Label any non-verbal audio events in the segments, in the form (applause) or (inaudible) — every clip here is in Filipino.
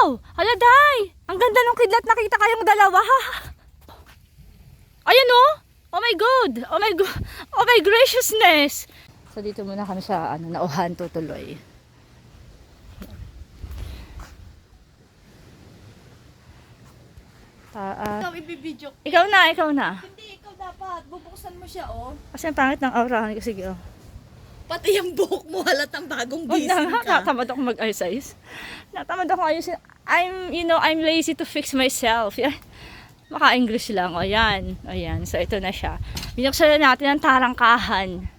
Wow! Hala, Day! Ang ganda ng kidlat nakita kayong dalawa. (laughs) Ayan oh! Oh my God! Oh my God! Oh my graciousness! So dito muna kami sa ano, nauhan tutuloy. Ta- ah, Ikaw ibibidyo. ikaw na, ikaw na. Hindi, ikaw dapat. Bubuksan mo siya, oh. Kasi ang pangit ng aura. Sige, oh. Pati yung buhok mo halatang bagong Huwag na nga, ka. natamad ako mag-exercise. Natamad ako ayusin. I'm, you know, I'm lazy to fix myself. Yan. Maka-English lang. O yan. O yan. So, ito na siya. Binuksan na natin ang tarangkahan.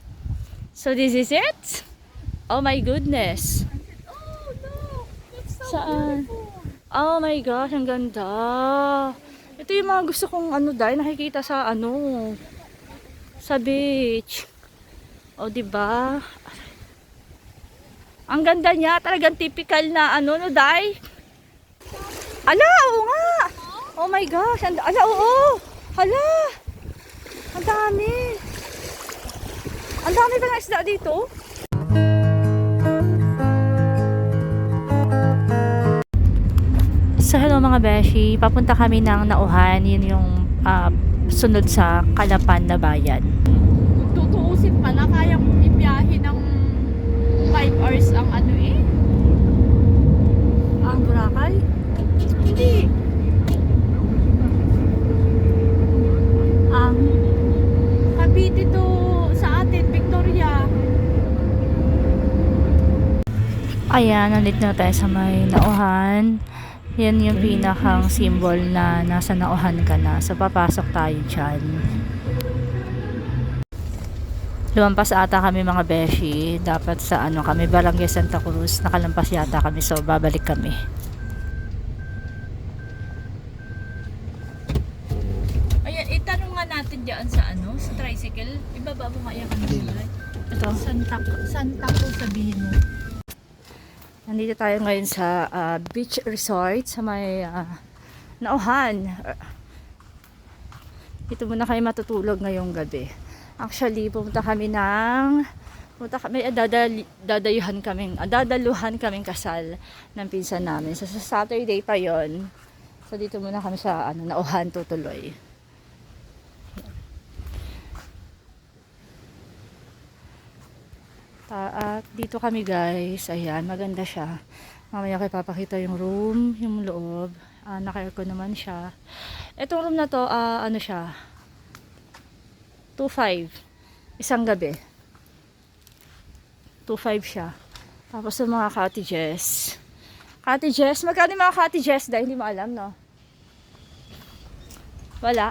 So, this is it. Oh my goodness. Oh, no. That's so Saan? beautiful. Oh my gosh, ang ganda. Ito yung mga gusto kong ano dahil nakikita sa ano sa beach. O di ba? Ang ganda niya, talagang typical na ano no dai. Ala, oo nga. Oh my gosh, and, ala oo. Hala. Ang dami. Ang dami ba isda dito? So hello mga beshi, papunta kami ng Nauhan, yun yung ah, sunod sa Kalapan na bayan. Tutuusin pala, kaya mong ibiyahe ng 5 hours ang ano eh. Ang Boracay? Hindi. Ang Cavite to sa atin, Victoria. Ayan, nandito na tayo sa may Nauhan. Yan yung pinakang symbol na nasa Nauhan ka na. So papasok tayo dyan. Lumampas ata kami mga beshi. Dapat sa ano kami, Barangay Santa Cruz. Nakalampas yata kami. So babalik kami. Ayan, itanong nga natin dyan sa ano, sa tricycle. Ibaba mo nga yan kanina. Ito. Santa, Santa po sabihin mo. Nandito tayo ngayon sa ah, beach resort sa may ah, Nauhan. Dito muna kayo matutulog ngayong gabi. Actually, pumunta kami ng pumunta kami, ah, dadal, dadayuhan kaming, dadaluhan kaming kasal ng pinsan namin. So, sa Saturday pa yon So, dito muna kami sa ano, Nauhan tutuloy. Ta- At dito kami guys, ayan, maganda siya. Mamaya kayo papakita yung room, yung loob. Ah, naka-aircon naman siya. Itong room na to, ah, ano siya? 2.5. Isang gabi. 2.5 siya. Tapos yung mga cottages. Cottages, magkano yung mga cottages? Dahil hindi mo alam, no? Wala.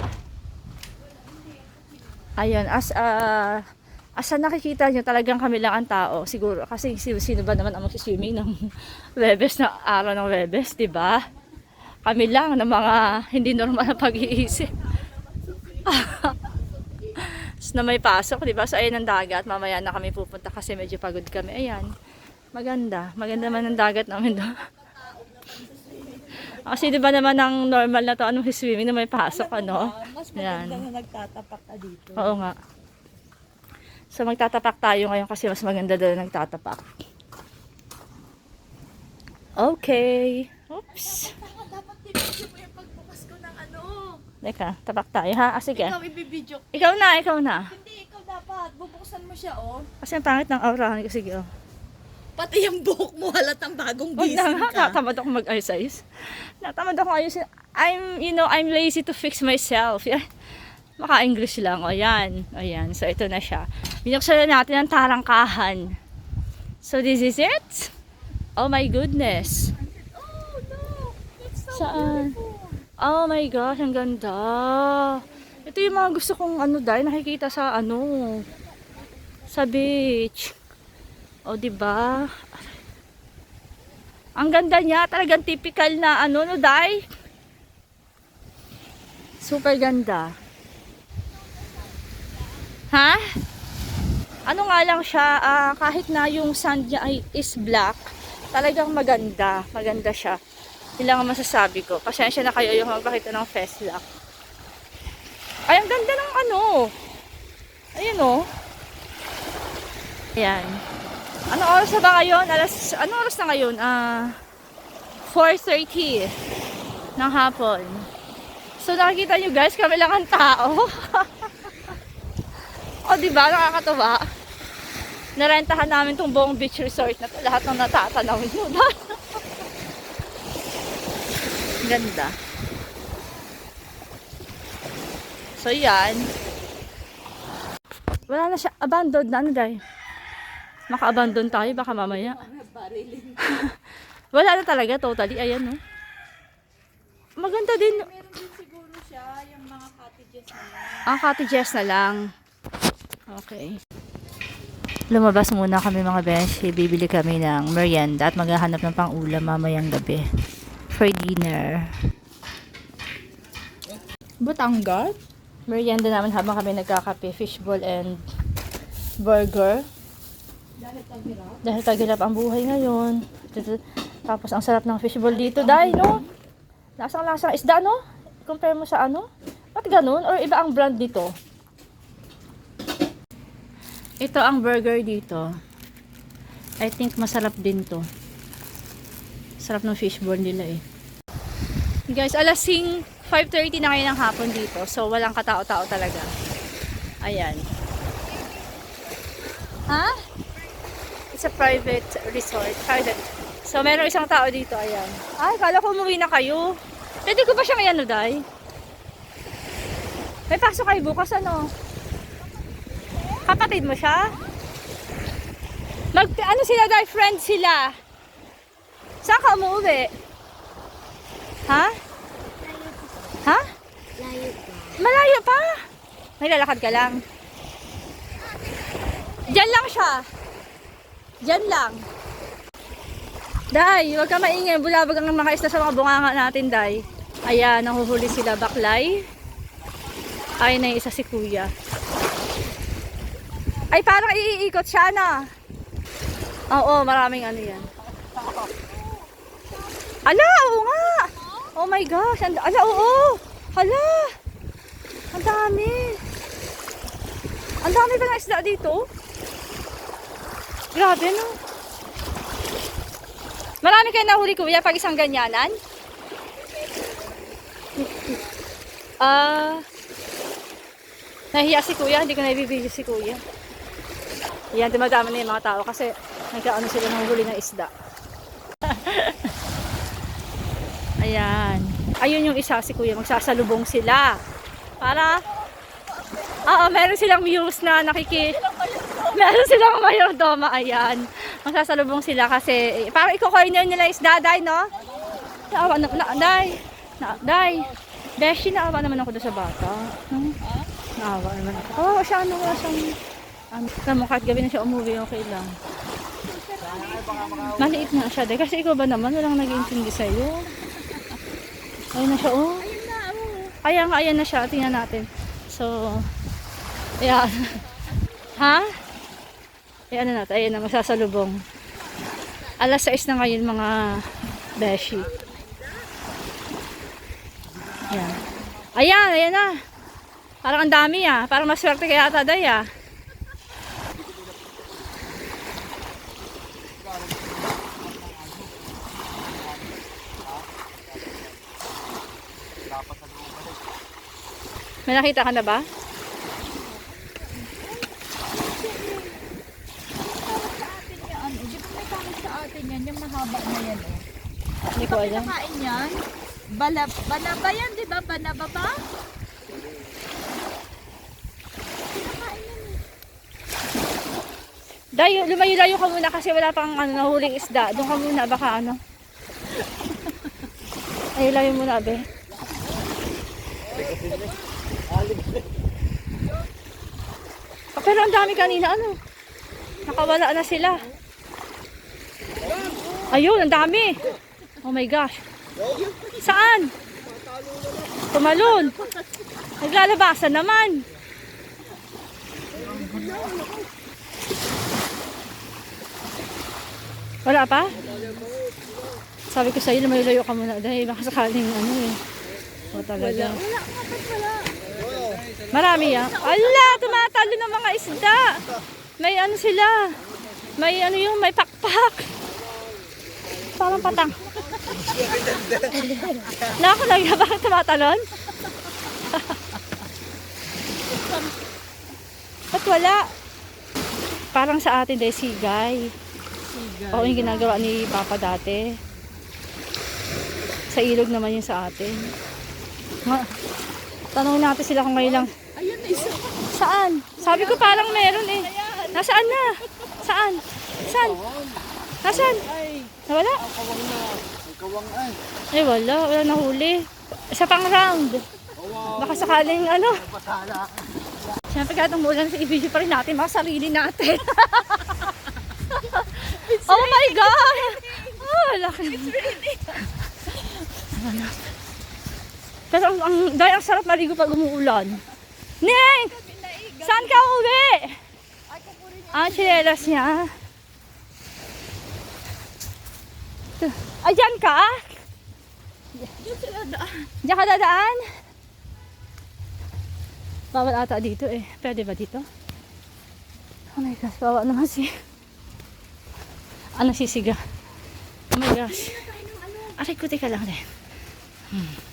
Ayun, as ah, asa nakikita nyo, talagang kami lang ang tao. Siguro, kasi sino, ba naman ang mag-swimming ng (laughs) Webes na araw ng Webes, di ba? Kami lang na mga hindi normal na pag-iisip. (laughs) Na may pasok, di ba? So, ayun ang dagat. Mamaya na kami pupunta kasi medyo pagod kami. Ayan. Maganda. Maganda man ang dagat namin doon. (laughs) Kasi di ba naman ang normal na to, anong swimming na may pasok, ano? Mas maganda na nagtatapak ka dito. Oo nga. So magtatapak tayo ngayon kasi mas maganda doon nagtatapak. Okay. Oops. Saka dapat ibibidyo mo yung pagbukas ko ng ano. Teka, tapak tayo ha. Ah, sige. Ikaw ibibidyo. Ikaw na, ikaw na. Hindi, ikaw dapat. Bubuksan mo siya, oh. Kasi ang pangit ng aura. Sige, oh. Pati yung buhok mo halatang bagong Huwag na nga, ka. natamad ako mag-exercise. Natamad ako ayusin. I'm, you know, I'm lazy to fix myself. Yan. Maka-English lang. O yan. O yan. So, ito na siya. Binuksan na natin ang tarangkahan. So, this is it. Oh my goodness. Oh, no. That's so Saan? beautiful. Oh my gosh, ang ganda. Ito yung mga gusto kong ano dahil nakikita sa ano sa beach. O di ba? Ang ganda niya, talagang typical na ano no dai. Super ganda. Ha? Ano nga lang siya, ah, kahit na yung sand niya ay is black, talagang maganda. Maganda siya. Yun lang ang masasabi ko. Pasensya na kayo yung magpakita ng face lock. Ay, ang ganda ng ano. Ayun oh. Ayan. Ano oras na ba ngayon? Alas, ano oras na ngayon? Ah, 4.30 ng hapon. So nakikita nyo guys, kami lang ang tao. (laughs) o di ba nakakatuwa? Narentahan namin tong buong beach resort na to. Lahat ng natatanaw nyo. (laughs) Ganda. So yan. Wala na siya. Abandoned na ano dahil. Maka-abandon tayo baka mamaya. (laughs) Wala na talaga totally. Ayan no. Maganda din. Meron din siguro siya, yung mga cottages na yan. Ang cottages na lang. Okay. Lumabas muna kami mga besh. Bibili kami ng merienda at maghahanap ng pang-ulam mamayang gabi. For dinner. Batangas? Merienda namin habang kami nagkakape. Fishball and burger. Dahil tagirap. Dahil tagilap ang buhay ngayon. Tapos ang sarap ng fishball dito. Dahil no? Lasang lasang isda no? Compare mo sa ano? Ba't ganun? Or iba ang brand dito? Ito ang burger dito. I think masarap din to. Sarap ng fishball nila eh. Guys, alasing 5.30 na ngayon ng hapon dito. So, walang katao-tao talaga. Ayan. Ha? It's a private resort. Private. So, meron isang tao dito. Ayan. Ay, kala ko umuwi na kayo. Pwede ko ba siya may ano, Day? May pasok kayo bukas, ano? Kapatid mo siya? Mag, ano sila, Day? Friend sila. Saan ka umuwi? Ha? Ha? Malayo pa. May lalakad ka lang. Diyan lang siya. Diyan lang. Day, huwag ka maingay. Bulabag ang mga isda sa mga bunganga natin, Day. Ayan, nahuhuli sila baklay. Ay, na isa si Kuya. Ay, parang iikot siya na. Oo, maraming ano yan. Ala, oo nga. Oh my gosh. And, ala, oo. Hala. Ang dami. Ang dami ng isda dito. Grabe, no? Marami kayo nahuli, kuya, pag isang ganyanan? Ah... nahiya si kuya, hindi ko naibibigay si kuya. Yan, dumadami na yung mga tao kasi nagkaano sila ng huli ng isda. (laughs) Ayan. Ayun yung isa si kuya, magsasalubong sila. Para, oo, meron silang muse na nakiki, meron silang mayordoma, ayan. Magsasalubong sila kasi, parang iko-corner nila is daday, no? Naawa na, na, day, na, day. Beshi, naawa naman ako doon sa bata. No? Naawa naman ako. Oo, siya, ano, wala siyang, ano, tamo, kahit gabi na siya umuwi, okay lang. Maliit na siya, day. Kasi ikaw ba naman, walang nag-iintindi sa'yo. Ayun na siya, oh. Ayan nga, ayan na siya. Tingnan natin. So, ayan. (laughs) ha? Ayan na natin. Ayan na, masasalubong. Alas 6 na ngayon mga beshi. Ayan. Ayan, ayan na. Parang ang dami ah. Parang maswerte kaya ata day ah. May nakita ka na ba? Ano, di ba may kamot sa atin yung mahaba na yan eh. Hindi ko alam. Kinakain yan? Bala, bala ba yan, di ba? Banaba ba? Eh. Dayo, lumayo-layo ka muna kasi wala pang ano, nahuling isda. Doon ka muna, baka ano. (laughs) Ay, layo muna, be. Ah, pero ang dami kanina, ano? Nakawala na sila. Ayun, ang dami. Oh my gosh. Saan? Tumalon. Naglalabasan naman. Wala pa? Sabi ko sa'yo, lumayo-layo ka muna dahil baka sakaling ano eh. O talaga. Wala, kapag wala. Marami yan. Ala, tumatalo ng mga isda. May ano sila. May ano yung may pakpak. parang patang. Ko lang (laughs) bakit tumatalon? Ba't wala? Parang sa atin dahil sigay. Oo, yung ginagawa ni Papa dati. Sa ilog naman yung sa atin. Ma Tanong natin sila kung ngayon lang. Ayun, isa. Saan? Sabi ko parang meron eh. Nasaan na? Saan? Saan? Nasaan? Ay, Nawala? Kawang na. Ang kawang ay. Eh wala, wala nahuli. Isa pang round. Baka sakaling ano. Siyempre kahit umulan sa i-video pa rin natin mga sarili natin. (laughs) oh my God! Oh, laki. Ano? Pero ang, ang, dahil ang sarap maligo pag umuulan. Ning! Saan ka uwi? Ah, chinelas niya. Ito. Ay, dyan ka? doon sila daan. Diyan ka dadaan? Bawal ata dito eh. Pwede ba dito? Oh my gosh, bawal naman si... Ano sisiga? Oh my gosh. Aray ko, teka lang din. Hmm.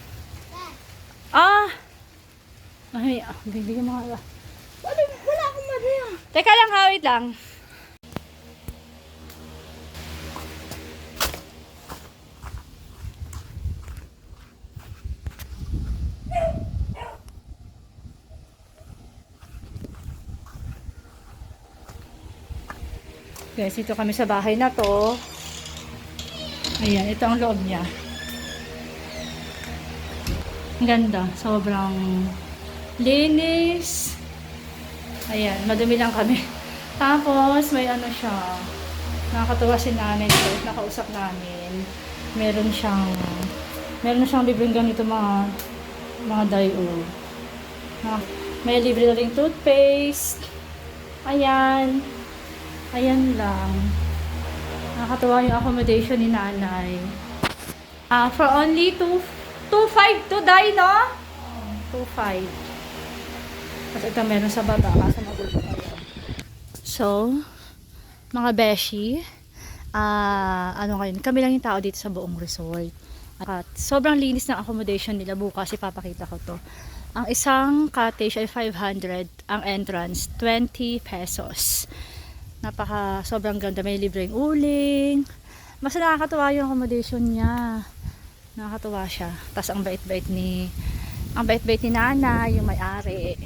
Ah! Ay, ah, bibigyan mo nga. Wala, wala akong Maria. Teka lang ha, wait lang. Guys, ito kami sa bahay na to. Ayan, ito ang loob niya. Ganda. Sobrang linis. Ayan, madumi lang kami. (laughs) Tapos, may ano siya. Nakakatuwa si nanay ko. Nakausap namin. Meron siyang, meron siyang libreng ganito mga, mga dayo. May libre na rin toothpaste. Ayan. Ayan lang. Nakakatuwa yung accommodation ni nanay. Ah, for only 2 2.5 to die, no? 2.5. At ito meron sa baba kasi magulo kayo. So, mga beshi, ah ano kayo, kami lang yung tao dito sa buong resort. At sobrang linis ng accommodation nila bukas, ipapakita ko to. Ang isang cottage ay 500, ang entrance 20 pesos. Napaka sobrang ganda, may libreng uling. Mas nakakatuwa yung accommodation niya. Nakakatuwa siya. Tapos ang bait-bait ni ang bait-bait ni Nana, yung may-ari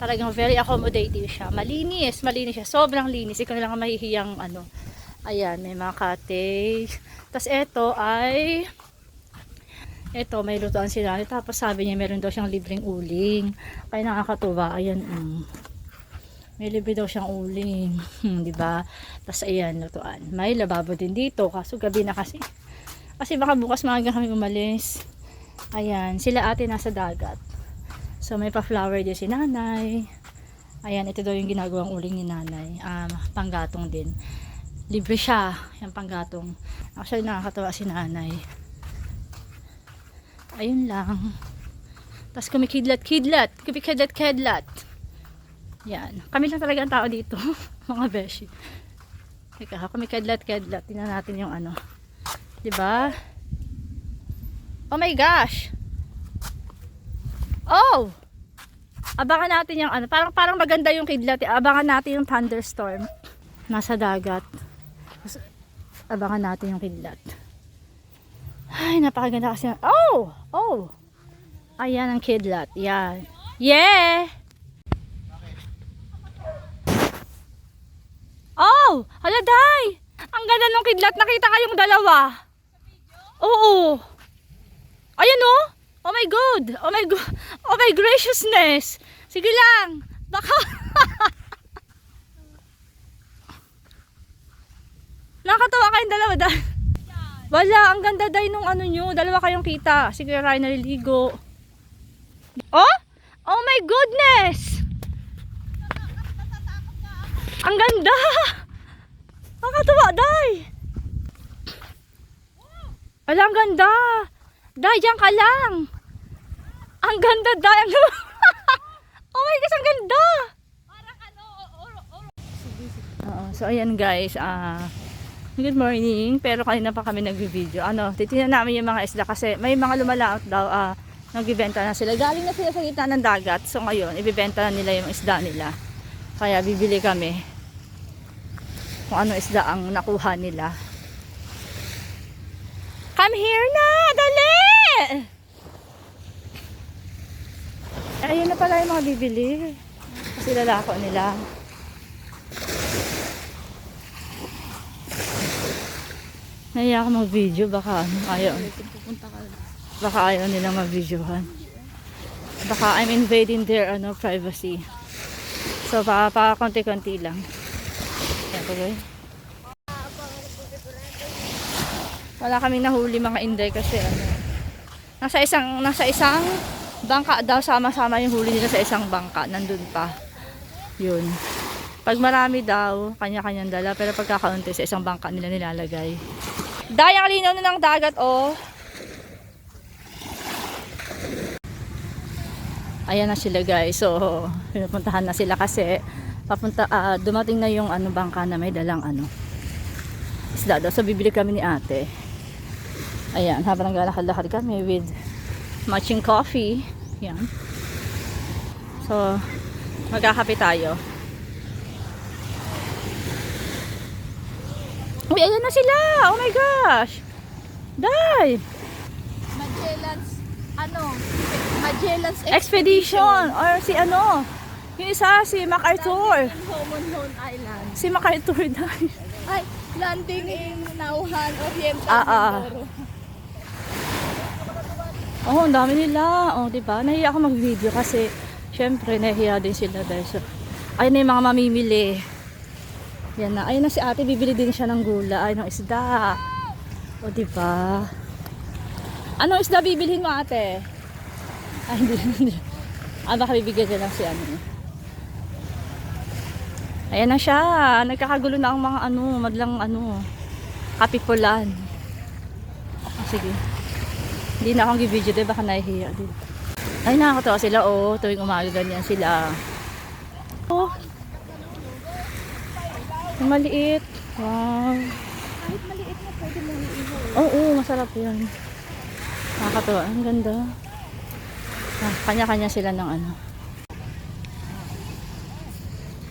talagang very accommodating siya. Malinis, malinis siya. Sobrang linis. Ikaw lang ang mahihiyang ano. Ayan, may mga cottage. Tapos ito ay ito, may lutuan sila. Tapos sabi niya meron daw siyang libreng uling. Kaya nakakatuwa. Ayan, mm. May libre daw siyang uling. Hmm, di ba? Tapos ayan, lutuan. May lababo din dito. Kaso gabi na kasi. Kasi baka bukas maaga kami umalis. Ayan, sila ate nasa dagat. So may pa-flower din si nanay. Ayan, ito daw yung ginagawang uling ni nanay. Um, panggatong din. Libre siya, yung panggatong. Actually, nakakatawa si nanay. Ayun lang. Tapos kumikidlat-kidlat. Kumikidlat-kidlat. Yan. Kami lang talaga ang tao dito. (laughs) Mga beshi. Teka, kumikidlat-kidlat. Tingnan natin yung ano. 'Di ba? Oh my gosh. Oh! Abangan natin yung ano, parang parang maganda yung kidlat. eh. Abangan natin yung thunderstorm nasa dagat. Abangan natin yung kidlat. Ay, napakaganda kasi. Oh! Oh! Ayan ang kidlat. Yan. Yeah! Oh! Hala! Ang ganda ng kidlat. Nakita kayong dalawa. Oo. Ayan oh. Oh my God. Oh my God. Oh my graciousness. Sige lang. Baka. (laughs) Nakatawa kayong dalawa. Da- (laughs) Wala. Ang ganda day nung ano nyo. Dalawa kayong kita. Sige, Ray, naliligo. Oh? Oh my goodness. Ang ganda. (laughs) Nakatawa, day. Ala, ang ganda. Day, diyan ka lang. Ang ganda, day. Ang... (laughs) oh my gosh, ang ganda. Oo, so ayan guys, ah Good morning. Pero kanina pa kami nag-video. Ano, titingnan namin yung mga isda kasi may mga lumalaot daw. ah nagbibenta na sila. Galing na sila sa gitna ng dagat. So ngayon, ibibenta na nila yung isda nila. Kaya bibili kami kung ano isda ang nakuha nila. Come here na! Dali! Ayun na pala yung mga bibili. Kasi lalako nila. Naiya ako mag-video. Baka ano, ayaw. Baka ayaw nilang mag-videohan. Baka I'm invading their ano, privacy. So, pa, pa konti-konti lang. Yan po Wala kaming nahuli mga inday kasi ano. Nasa isang nasa isang bangka daw sama-sama yung huli nila sa isang bangka. Nandun pa. Yun. Pag marami daw, kanya-kanyang dala. Pero pagkakaunti sa isang bangka nila nilalagay. Dayang linaw na ng dagat, oh. Ayan na sila guys. So, pinupuntahan na sila kasi papunta, ah, dumating na yung ano, bangka na may dalang ano. Isda daw. So, bibili kami ni ate. Ayan, habang naglalakad-lakad kami with matching coffee. Yan. So, magkakape tayo. Uy, ayan na sila! Oh my gosh! Day! Magellan's, ano, Magellan's Expedition! Or si ano? Yung isa, si MacArthur. in Homonhon Island. Si MacArthur, (laughs) Day. Ay, landing in Nauhan, Oriental Ah, ah. Oh, ang dami nila. Oh, di ba? Nahiya ako mag-video kasi syempre nahiya din sila dahil sa ayun na yung mga mamimili. Yan na. Ayun na si ate, bibili din siya ng gula. Ay, ng isda. O, di ba? Anong isda bibilhin mo, ate? Ay, hindi. Ah, baka bibigyan niya lang si ano. Ayan na siya. Nagkakagulo na ang mga ano, madlang ano, kapipulan. Ah, sige. Hindi na akong gi-video din, baka nahihiya din. Ay, nakakatawa sila, oh. Tuwing umaga ganyan sila. Oh. Maliit. Wow. Kahit maliit na pwede mo iihaw. Oo, oh, masarap yan. Nakakatawa. Ang ganda. Ah, kanya-kanya sila ng ano.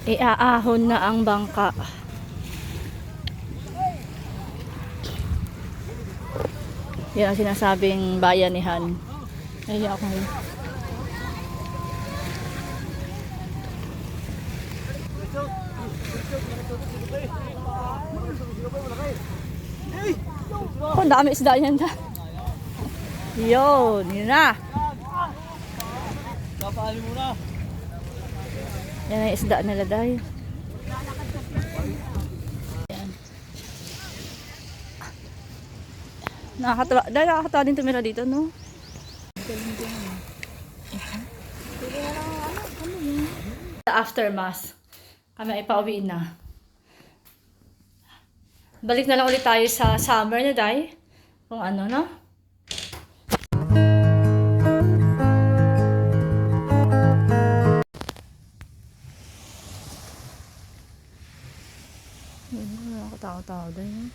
Iaahon na ang bangka. Yan ang sinasabing bayanihan. Ay, ako ngayon. Oh, dami isda yan da. Yun, yun na. Kapali mo na. Yan ang isda nila dahil. Nakakatawa. Dahil nakakatawa din tumira dito, no? Sa aftermath, kami ay pauwiin na. Balik na lang ulit tayo sa summer na, Day. Kung ano, no? Yun, nakakatao-tao din.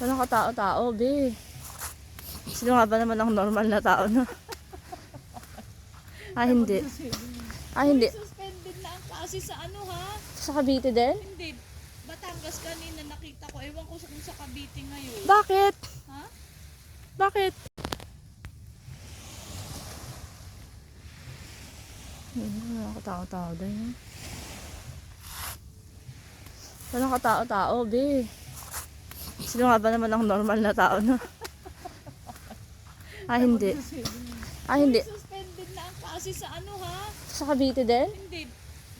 Walang katao-tao, be. Sino nga ba naman ang normal na tao, no? ah, hindi. Ah, hindi. Suspended na ang klase sa ano ha? Sa Cavite din? Hindi. Batangas kanina nakita ko. Ewan ko sa kung sa Cavite ngayon. Bakit? Ha? Bakit? Yun, nakakatao-tao din. Walang katao-tao, be. Sino nga ba naman ang normal na tao, no? ah, hindi. Ah, hindi. Suspended na ang klase sa ano ha? Sa Cavite din? Hindi.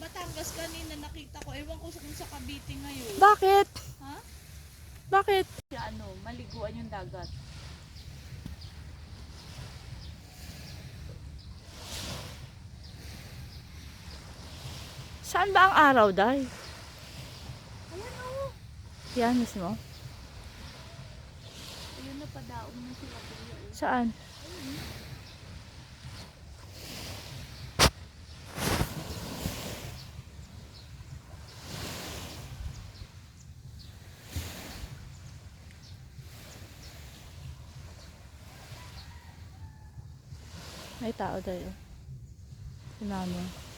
Batangas kanina nakita ko. Ewan ko sa kung sa Cavite ngayon. Bakit? Ha? Bakit? Ano, maliguan yung dagat. Saan ba ang araw, Day? Ayan o. Yan mismo. Napadaong na sila kuya. Eh. Saan? May tao tayo. Sinama.